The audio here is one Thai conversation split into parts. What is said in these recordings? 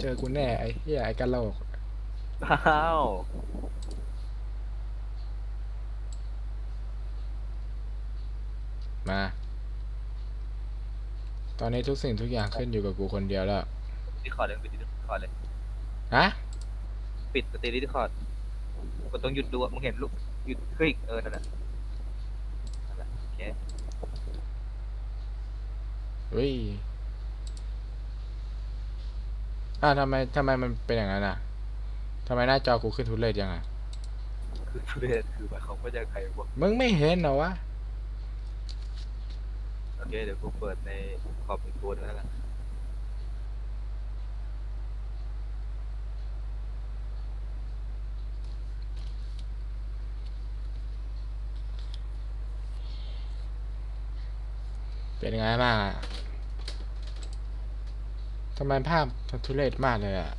เจอกูแน่ไอ้เหี้ยไอ้กะโหลกอ้าวมา ตอนนี้ทุกสิ่งทุกอย่างขึ้นอยู่กับกูคนเดียวแล้ว ดิคอร์ดเลยปิดดิคอร์ดเลยฮะ ปิดสตรีดิคอร์ดกดตรงหยุดดูอะมึงเห็นลูกหยุดคลิกเออนั่นแหละนั่นแหละโอเค เฮ้ย อ่าวทำไมทำไมมันเป็นอย่างนั้นอะทำไมหน้าจอกูขึ้นทุเรศยังอะคือทุเรศคือหมายความว่าจะใครบอกมึงไม่เห็นเหรอวะโอเคเดี๋ยวกูเปิดในคอมอีกตัวหนึงแล้วกันเป็นยังไงบ้างอะ ทำไมภาพมันทุเรศมากเลยอะ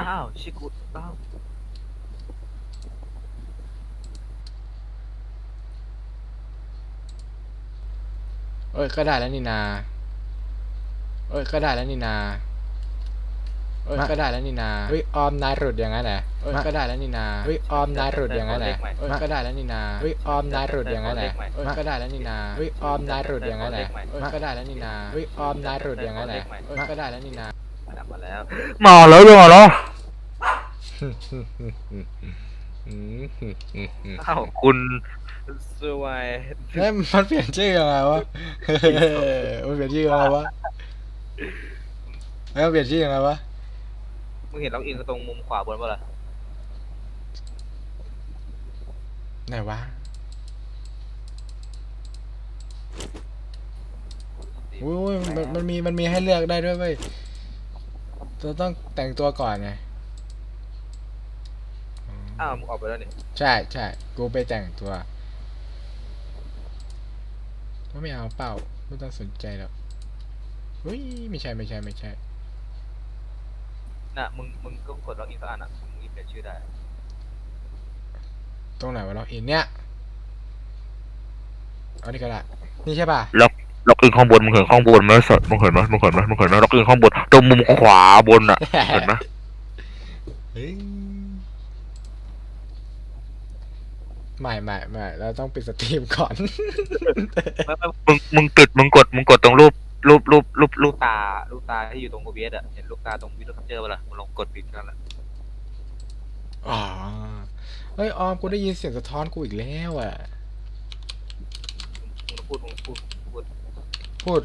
อ้าว ชิกุอ้าวเอ้ย ก็ได้แล้วนี่นา เอ้ย ก็ได้แล้วนี่นา เอ้ยก็ได้แล้วนี่นาเฮ้ยออมนายหลุดอย่างนั้นแหละเอ้ยก็ได้แล้วนี่นาเฮ้ยออมนายหลุดอย่างนั้นแหละเอ้ยก็ได้แล้วนี่นาเฮ้ยออมนายหลุดอย่างนั้นแหละเอ้ยก็ได้แล้วนี่นาเฮ้ยออมนายหลุดอย่างนั้นแหละเอ้ยก็ได้แล้วนี่นาเฮ้ยออมนายหลุดอย่างนั้นแหละเอ้ยก็ได้แล้วนี่นา มาแล้วมาแล้วมาแล้วมาแล้วอ้าวคุณสวยเฮ้ยมันเปลี่ยนชื่อยังไงวะมันเปลี่ยนชื่อยังไงวะแล้วมันเปลี่ยนชื่อยังไงวะ มึงเห็นล็อกอินตรงมุมขวาบนป่ะล่ะไหนวะอุ้ยมันมันมีมันมีให้เลือกได้ด้วยเว้ยเราต้องแต่งตัวก่อนไงอ้าวมึงออกไปแล้วนี่ใช่ใช่กูไปแต่งตัวก็ไม่เอาเป้าไม่ต้องสนใจหรอกเฮ้ยไม่ใช่ไม่ใช่ไม่ใช่ น่ะมึงมึงก็กดล็อกอินสักอันอะมึงเปลี่ยนชื่อได้ ตรงไหนวะล็อกอินเนี่ยเอานี่ก็ได้นี่ใช่ป่ะล็อกล็อกอินข้างบนมึงเห็นข้างบนไหมสัตว์มึงเห็นไหมมึงเห็นไหมมึงเห็นไหมล็อกอินข้างบนตรงมุมขวาบนอะเห็นไหมเฮ้ยไม่ไม่ไม่เราต้องปิดสตรีมก่อนไม่ไม่มึงมึงปิดมึงกดมึงกดตรงรูป รูปรูปรูปรูลูปกตาลูกตาที่อยู่ตรง OBS อะเห็นลูกตาตรงวิดีโอแคปเจอร์ป่ะล่ะมึงลองกดปิดกันละอ๋อเฮ้ยออมกูได้ยินเสียงสะท้อนกูอีกแล้วอะ มึงพูดมึงพูดพูดพูด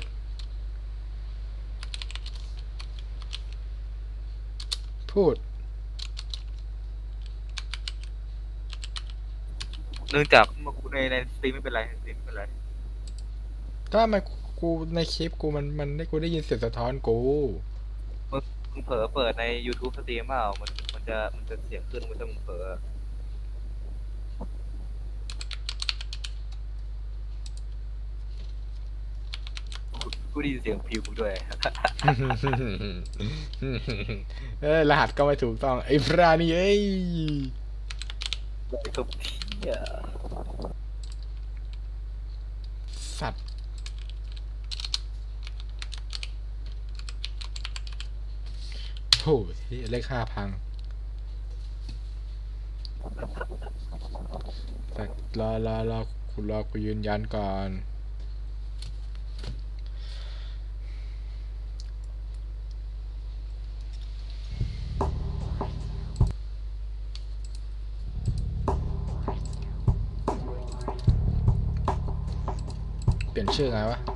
พูด เนื่องจากเมื่อกูในในสตรีมไม่เป็นไรสตรีมไม่เป็นไรถ้ามัน กูในคลิปกูมันมันได้กูได้ยินเสียงสะท้อนกู มึงเผลอเปิดใน YouTube สตรีมเปล่ามันมันจะมันจะเสียงขึ้นมันจะมึงเผลอกูกูได้ยินเสียงพิวด้วย เออรหัสก็ไม่ถูกต้อง ไอ้พรานี่เอ้ยไอ้ทุบเหี้ยสัตว์ โอ้ยเลขห้าพังแต่รอรอรอคุณรอกูยืนยันก่อน เปลี่ยนชื่อไงวะ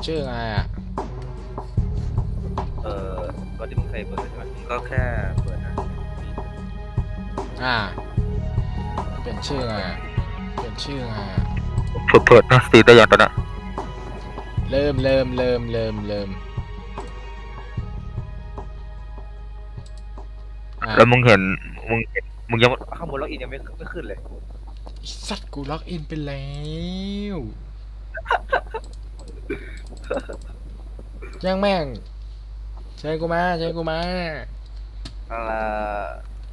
เปลี่ยนชื่อไงอะ เออตอนที่มึงใส่เปิดใช่ไหมมึงก็แค่เปิดนะอ่า เปลี่ยนชื่อไงอะเปลี่ยนชื่อไงอะเปิดเปิดนะสตรีมได้ยังตอนนั้นเริ่มเริ่มเริ่มเริ่มเริ่มอ่าแล้วมึงเห็นมึงเห็นมึงยังข้างบนล็อกอินยังไม่ไม่ขึ้นเลย ไอ้สัตว์กูล็อกอินไปแล้ว แจ้งแม่งใชิกูมาใชิกูมาอะไร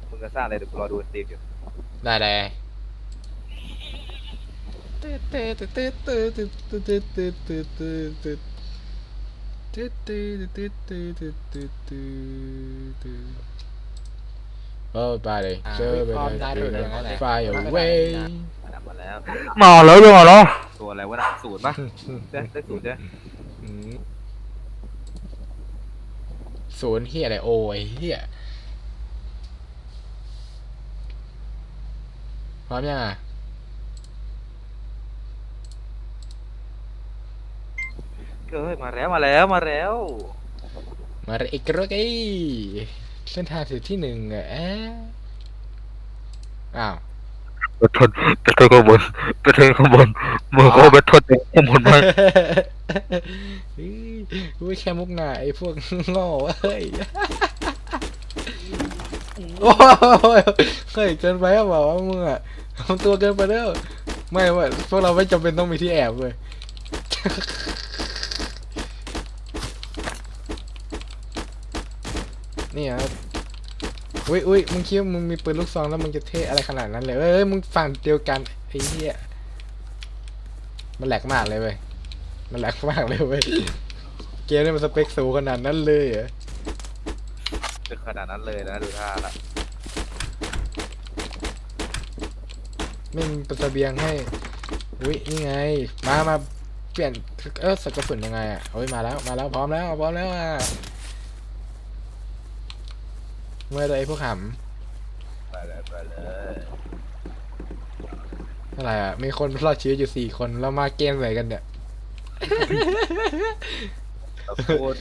มึงจะสร้างเลยเดี๋ยวกูรอดูสตรีมอยู่ได้เลยเออไปเลยเจอไปเลย fly away บมาแล้วมาแล้วมาแล้วตัวอะไรวะน่ะศูนย์ปะใช่ได้ศูนย์ใช่ไหมอืมศูนย์เฮียอะไรโอ้ยเฮียพร้อมยังอะเอ้ยมาแล้วมาแล้วมาแล้ว มาเรอีกรกไอ้เส้นทางสู่ที่หนึ่งอะอ้าว เบทเทิลเบทเทิลข้างบนเบทเทิลข้างบนมือก็เบทเทิลข้างบนมาเฮ้ยอุ้ยแค่มุกหนาไอ้พวกโง่เฮ้ยโอ้ยเฮ้ยเกินไปอะบอกว่ามึงอะทำตัวเกินไปแล้วไม่ว่าพวกเราไม่จำเป็นต้องมีที่แอบเลยนี่ครับ อุ้ยอุ้ยมึงคิดว่ามึงมีปืนลูกซองแล้วมึงจะเท่อะไรขนาดนั้นเลยเอ้ยมึงฝั่งเดียวกันไอ้เหี้ยมันแหลกมากเลยเว้ยมันแหลกมากเลยเว้ยเกมนี่มันสเปคสูงขนาดนั้นเลยเหรอถึงขนาดนั้นเลยนะดูท่าละไม่มีประเสบียงให้อุ้ยนี่ไง มามาเปลี่ยนเออสักกระสุนยังไงอะโอ้ยมาแล้วมาแล้วพร้อมแล้วพร้อมแล้วอะ เมื่อตัวไอ้พวกขไปเลยไปเลยำอะไรอะ มีคนรอดชีวิตอยู่สี่คน แล้วมาเกมไหนกันเนี่ยคน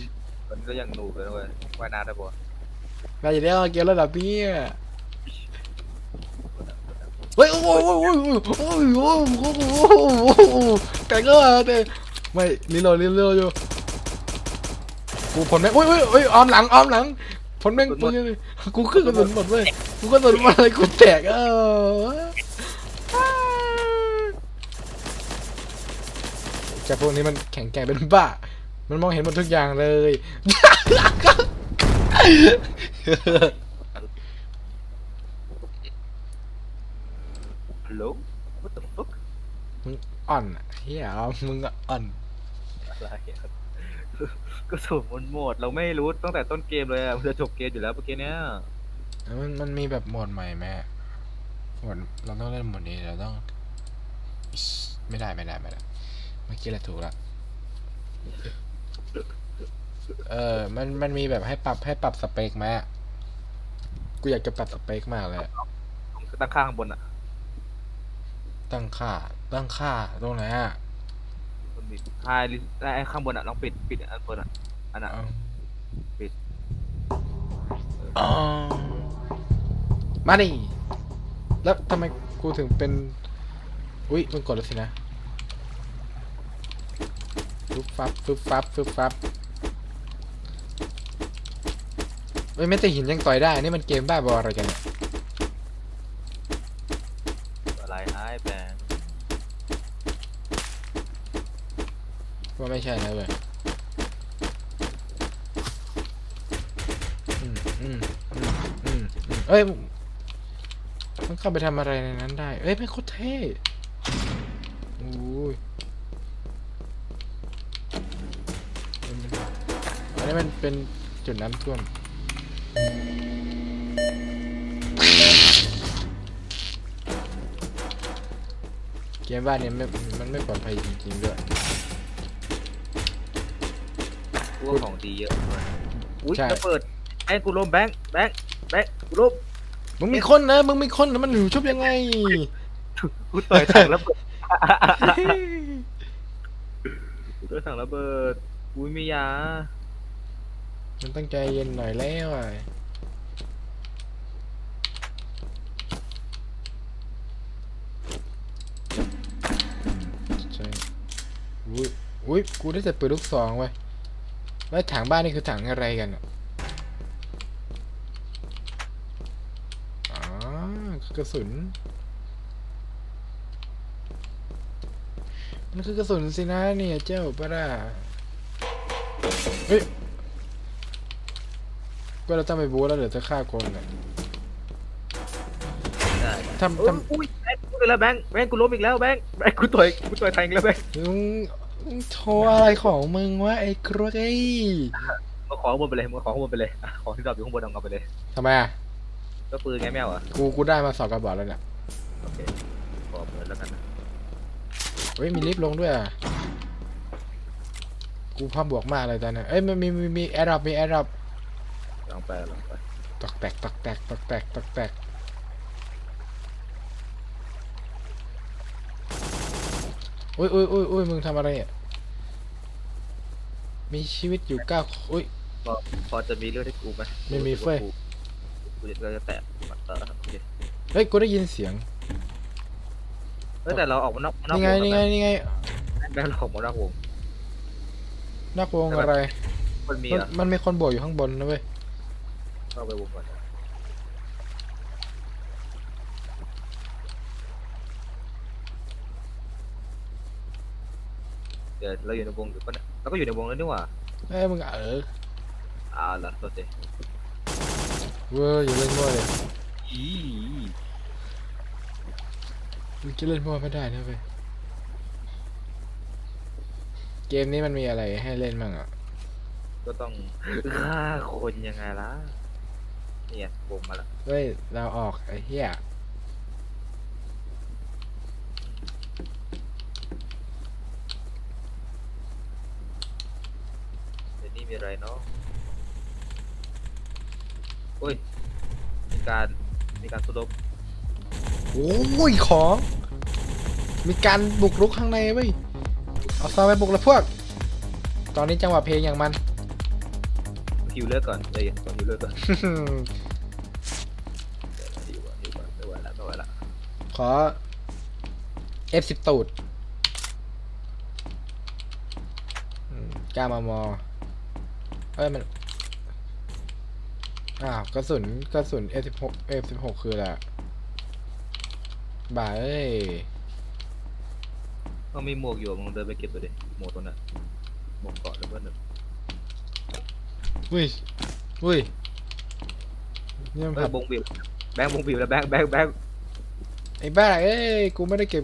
มันก็ยังหนูเลยนะเว้ยว่ายน้ำได้ปะเราจะได้มาเกมระดับนี้อะเฮ้ยโอ้โหโอ้โหโอ้โหโอ้โหโอ้โหโอ้โหแต่ก็มาแต่ไม่ลิโลลิโลอยู่กูผลไม่โอ้ยโอ้ยโอ้ยออมหลังออมหลัง ผลแม่งปืนเลยกูขึ้นกระสุนหมดเว้ยกูกระสุนหมดเลยกูแตกเออแต่พวกนี้มันแข็งแกร่งเป็นบ้า มันมองเห็นหมดทุกอย่างเลยฮัลโหล what the fuck อ่อนอะเฮียเอามึงอะอ่อนอะไรอะ ก็สูงมันโหมดเราไม่รู้ตั้งแต่ต้นเกมเลยอะมันจะจบเกมอยู่แล้วเมื่อกี้เนี้ยแล้วมันมันมีแบบโหมดใหม่ไหมโหมดเราต้องเล่นโหมดนี้เราต้องอิ๊ชไม่ได้ไม่ได้ไม่ได้เมื่อกี้แหละถูกละเออมันมันมีแบบให้ปรับให้ปรับสเปคไหมอะกูอยากจะปรับสเปคมากเลยอะตั้งข้างบนอะตั้งค่าตั้งค่าตรงไหนอะ มันมีไฮลิไอ้ข้างบนอะลองปิดปิดอันบนอะอันอะเอาปิด อ๋อมาดิ แล้วทำไมกูถึงเป็น อุ้ยมึงกดแล้วสินะฟึบฟับฟึบฟับฟึบฟับเฮ้ยไม่แต่หินยังต่อยได้ นี่มันเกมบ้าบออะไรกันเนี่ยอะไรไอ้แปลง ว่าไม่ใช่นะเว้ยเอ้ย มันเข้าไปทำอะไรในนั้นได้ เอ้ยไม่โคตรเท่โอ้ยอันนี้มันเป็นจุดน้ำท่วมเกมบ้านเนี้ไม่มันไม่ปลอดภัยจริงๆด้วย พวกของดีเยอะเลยอุ้ยใช่จะเปิดไอ้กูล้มแบงค์แบงค์แบงค์กูล้มมึงมีคนนะ มึงมีคนนะมันอยู่ชุบยังไง กูต่อยถังระเบิดกูต่อยถังระเบิดกูไม่มียามันต้องใจเย็นหน่อยแล้วอะใช่อุ้ยอุ้ยกูได้แต่ปืนลูกซองไว้ย แล้วถังบ้านนี่คือถังอะไรกันอะอ๋อกระสุน มันคือกระสุนสินะเนี่ยเจ้าปะล่ะเฮ้ยก็เราต้องไปบู๊แล้วเดี๋ยวจะฆ่าคนอะได้ทำเอ้ยทำอุ้ยแบงค์กูเลยแล้วแบงค์แบงค์กูล้มอีกแล้วแบงค์แบงค์กูต่อยกูต่อยแทงอีกแล้วแบงค์มึงมึง โชว์อะไรของมึงวะไอ้กรวยมาขอข้างบนไปเลยมาขอข้างบนไปเลยอะของที่ดรอปอยู่ข้างบนเอาไปเลย ทำไมอะ ก็ปืนไงแมวอะกูกูได้มาสองกระบอกแล้วเนี่ย โอเคขอเปิดแล้วกันนะเฮ้ยมีลิฟต์ลงด้วยอะ กูพร้อมบวกมากเลยตอนเนี้ยเอ้ยมันมีมีมีแอร์ดรอปมีแอร์ดรอปลองไปลองไปตอกแตกตอกแตกตอกแตกตอกแตก อุ้ยอุ้ยอุ้ยอุ้ยมึงทำอะไรอะมีชีวิตอยู่เก้าอุ้ย พอพอจะมีเรื่องให้กูไหมไม่มีเฟ้ย กูกูจะจะแตะเออโอเคเฮ้ยกูได้ยินเสียงเฮ้ยแต่เราออกมานอกนอกนี่ไงวงนี่ไงนี่ไงแบงค์เราออกมานอกวงนักวงอะไร มันมีมันอะมันมีคนบวกอยู่ข้างบนนะเว้ยเข้าไปวงก่อน เดี๋ยวเราอยู่ในวงอยู่ปะเนี่ยเราก็อยู่ในวงแล้วนี่หว่าเอ้ยมึงเอออ่าล่ะตัวเตเว้ยอย่าเล่นมั่วเลยอีมึงจะเล่นมั่วไม่ได้นะเว้ยเกมนี้มันมีอะไรให้เล่นบ้างอะก็ต้องฆ่าคนยังไงล่ะเนี่ยวงมาแล้วเฮ้ยเราออกไอ้เหี้ย เดี๋ยวนี้มีอะไร เนาะโอ้ย มีการ มีการสู้รบโอ้ยของ มีการบุกรุกข้างในเว้ย เอาซอยไปบุกแล้วพวก ตอนนี้จังหวะเพลงอย่างมัน ฮิวเลือดก่อนใจเย็นก่อนฮิวเลือดก่อนฮิวก่อนฮิวก่อนไม่ไหวละไม่ไหวละขอ F10 ตูดอืมกล้ามามอ เอ้ยมัน อ้าวกระสุนกระสุน F16 F16 คืออะไรอะบ่าเอ้ยมันมีหมวกอยู่มึงเดินไปเก็บตัวดิหมวกตัวนั้นหมวกเกาะหรือว่าหนึ่งอุ้ยอุ้ยนี่มันเฮ้ผัยดบงบีบแบงค์บงบีบแล้วแบงค์แบงค์แบงค์ไอ้บ้าเอ้ยกูไม่ได้เก็บ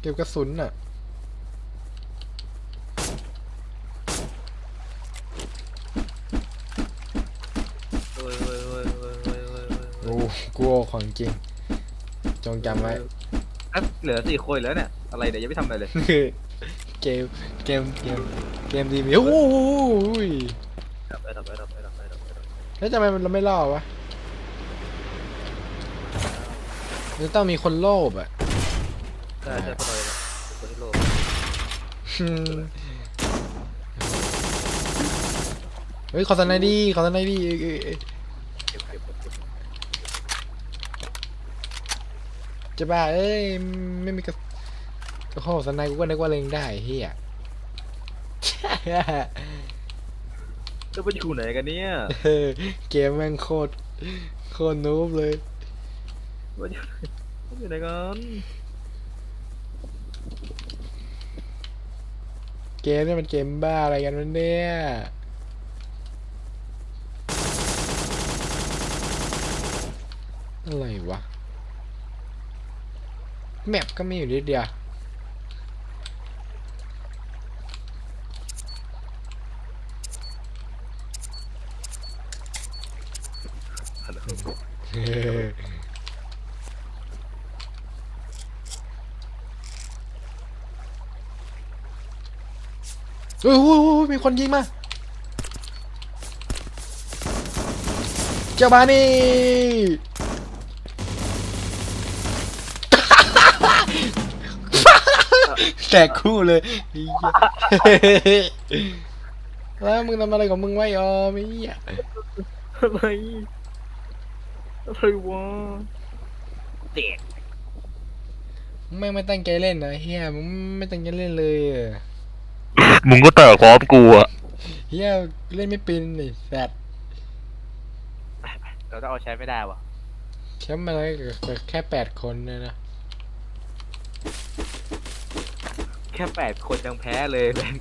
เก็บกระสุนน่ะ จริง จงจำไว้ อะเหลือสี่คนแล้วเนี่ย อะไรเดี๋ยวยังไม่ทำอะไรเลยเกมเกมเกมเกมดีมีโอ้ยดับไปดับไปดับไปดับไปดับไปดับแล้วทำไมมันเราไม่ล่อวะมันต้องมีคนโลภอะใช่ใช่คนเลยนะคนที่โลภอืมเฮ้ยขอสไนด์ดีขอสไนด์ดีเอ้ยเอ้ยเอ้ย เก็บเก็บเก็บเก็บ จะบ้าเอ้ยไม่มีกระโอ้โหสไนด์กูก็นึกว่าเล็งได้เฮียแล้วมันอยู่ไหนกันเนี่ยเออเกมแม่งโคตรโคตรนูบเลยมันอยู่มันอยู่ไหนกันเกมเนี่ยมันเกมบ้าอะไรกันวะเนี่ยอะไรวะ แมปก็มีอยู่นิดเดียวเฮ้ยมีคนยิงมา เจ้าบานี่ แตกคู่เลยไอ้เหี้ยแล้วมึงทำอะไรของมึงไว้อ๋อไม่เหี้ยอะไรอะไรวะเด็กมึงแม่งไม่ตั้งใจเล่นนะเฮียมึงไม่ตั้งใจเล่นเลยอะมึงก็แตกพร้อมกูอะเฮียเล่นไม่เป็นไอ้แซดเราต้องเอาใช้ไม่ได้วะแชมป์มาเลยกับแค่แปดคนเนยนะ แค่แปดคนยังแพ้เลยแม่ง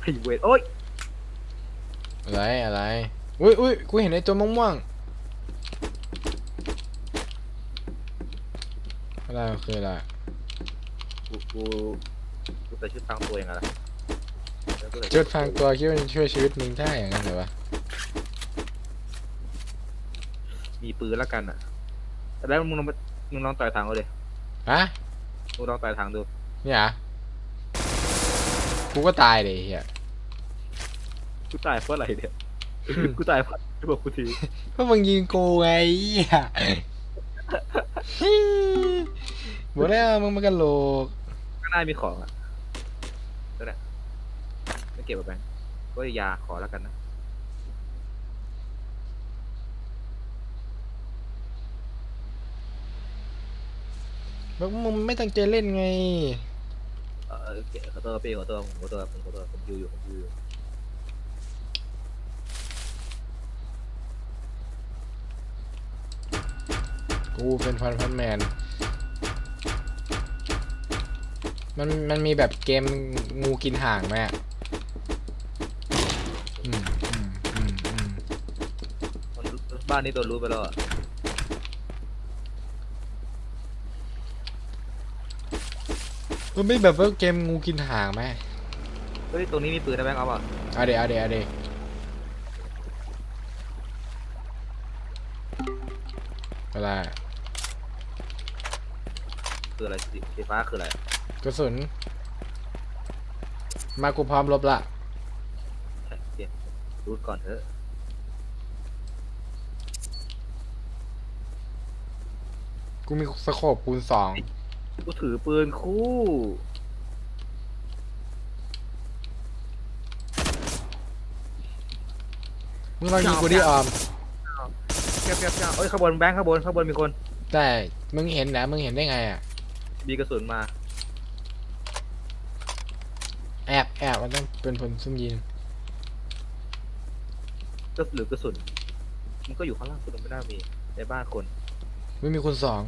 ไอ้เวทโอ๊ยอะไรอะไรอุ้ยอุ้ยกูเห็นไอ้ตัวม่วงๆอะไรมันคืออะไรกูกูกูใส่ชุดตามตัวเองอะล่ะแล้วก็เลยจุดพังตัวคิดว่ามันช่วยชีวิตมึงได้อย่างนั้นเหรอวะมีปืนแล้วกันอะแล้วมึงลองไปมึงลองต่อยทางเอาเลยฮะมึงลองต่อยทางดู เนี่ยเหรอกูก็ตายเลยไอ้เฮียกูตายเพราะอะไรเนี่ย กูตายเพราะที่บอกกูทีก็มึงยิงกูไงไอ้เหี้ยบอกแล้วมึงมันกะโหลกข้างหน้ามีของอะนั่นแหละไม่เก็บเอาไปก็ยาขอแล้วกันนะบอกว่ามึงไม่ตั้งใจเล่นไงเออเก็บขอโทษพี่ขอโทษผมขอโทษผมขอโทษผมยูอยู่ผมยูอยู่กูเป็นพันพันแมน มันมันมีแบบเกมงูกินห่างไหมอะอืมอืมอืมอืมมันบ้านนี้โดนรู้ไปแล้วอะ มันไม่แบบว่าเกมงูกินห่างไหมเฮ้ย ตรงนี้มีปืนนะแบงค์เอาป่ะเอาเดี๋ยวเอาเดี๋ยวเอาเดี๋ยวอะไรคืออะไรสีสีฟ้าคืออะไรกระสุน มากูพร้อมลบละ ใช่โอเครูดก่อนเถอะกูมีสโคปคูณสอง กูถือปืนคู่ มึงลองยิงกูดิออมแก๊บแก๊บแก๊บเอ้ยข้างบนแบงค์ข้างบนข้างบนมีคนแต่มึงเห็นนะมึงเห็นได้ไงอะ มีกระสุนมาแอบแอบมันต้องเป็นผลซุ่มยิง ก็หรือกระสุนมันก็อยู่ข้างล่างคุณไม่น่ามีในบ้านคน ไม่มีคนสอง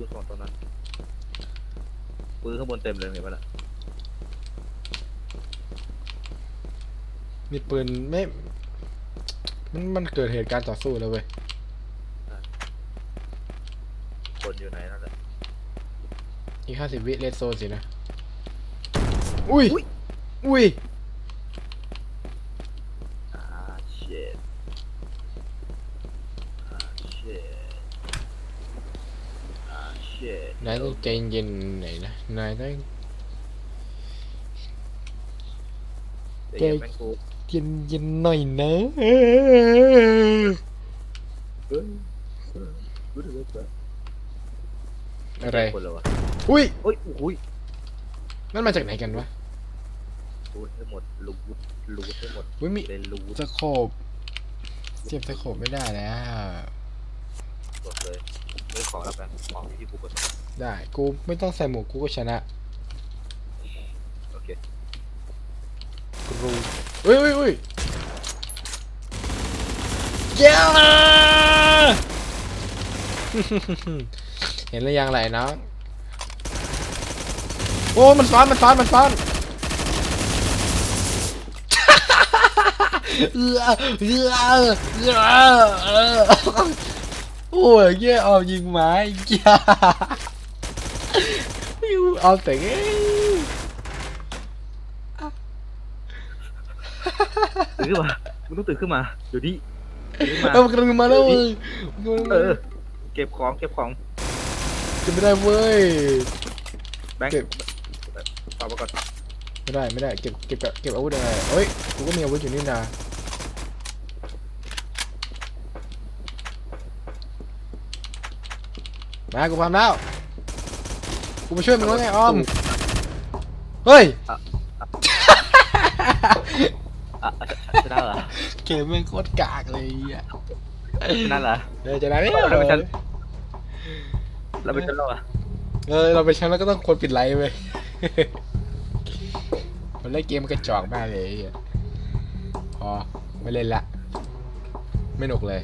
กระสุนสองตอนนั้นปืนข้างบนเต็มเลยเห็นปะล่ะมีปืนไม่ มันมันเกิดเหตุการณ์ต่อสู้แล้วเว้ย คนอยู่ไหนนั่นแหละอีกห้าสิบวิเลสโซนสินะ อุ้ย อุ๊ย อุ้ย อ่า shit อ่า shit อ่า shit นายต้องใจเย็นๆหน่อยนะนายต้องเดี๋ยวแม่งกูเย็นเย็นๆหน่อยนะเฮ้ยเฮ้ยรู้สึกว่าอะไร คนเลยวะอุ้ยโอ้ยอุ้ยมันมาจากไหนกันวะรูดให้หมดรูดรูดให้หมดอุ้ยมีเลยรูดสโคบเสียบสโคบไม่ได้แล้ว หมดเลยไม่ขอแล้วกันของที่กูกดได้กูไม่ต้องใส่หมวกกูก็ชนะโอเคกูรู้อุ้ยอุ้ยอุ้ยเย้เห็นหรือยังไหลน้องโอ้มันซ้อนมันซ้อนมันซ้อนเออเออเออ โอ้ยเย่เอายิงไม้ยายูเอาแต่เอ้ยตื่นขึ้นมามึงต้องตื่นขึ้นมาเดี๋ยวนี้ตื่นขึ้นมาเออมันกำลังมาแล้วเว้ยมันกำลังเอมาอเก็บของเก็บของจะไม่ได้เว้ยแบงค์เก็บตอบมาก่อนไม่ได้ไม่ได้เก็บเก็บกับเก็บอาวุธอะไรเฮ้ยกูก็มีอาวุธอยู่นี่นา มากูพร้อมแล้วกูมาช่วยมึงแล้วไงอ้อมเฮ้ยอะอะชนะเหรอเกมแม่งโคตรกากเลยอะชนะเหรอเดี๋ยวจะได้ไหมเราเป็นแชมป์เราเป็นกันแล้วอะเออเราเป็นแชมป์แล้วก็ต้องควรปิดไลฟ์ไปมันเล่นเกมกระจอกมากเลยไอ้เหี้ยพอไม่เล่นละไม่หนุกเลย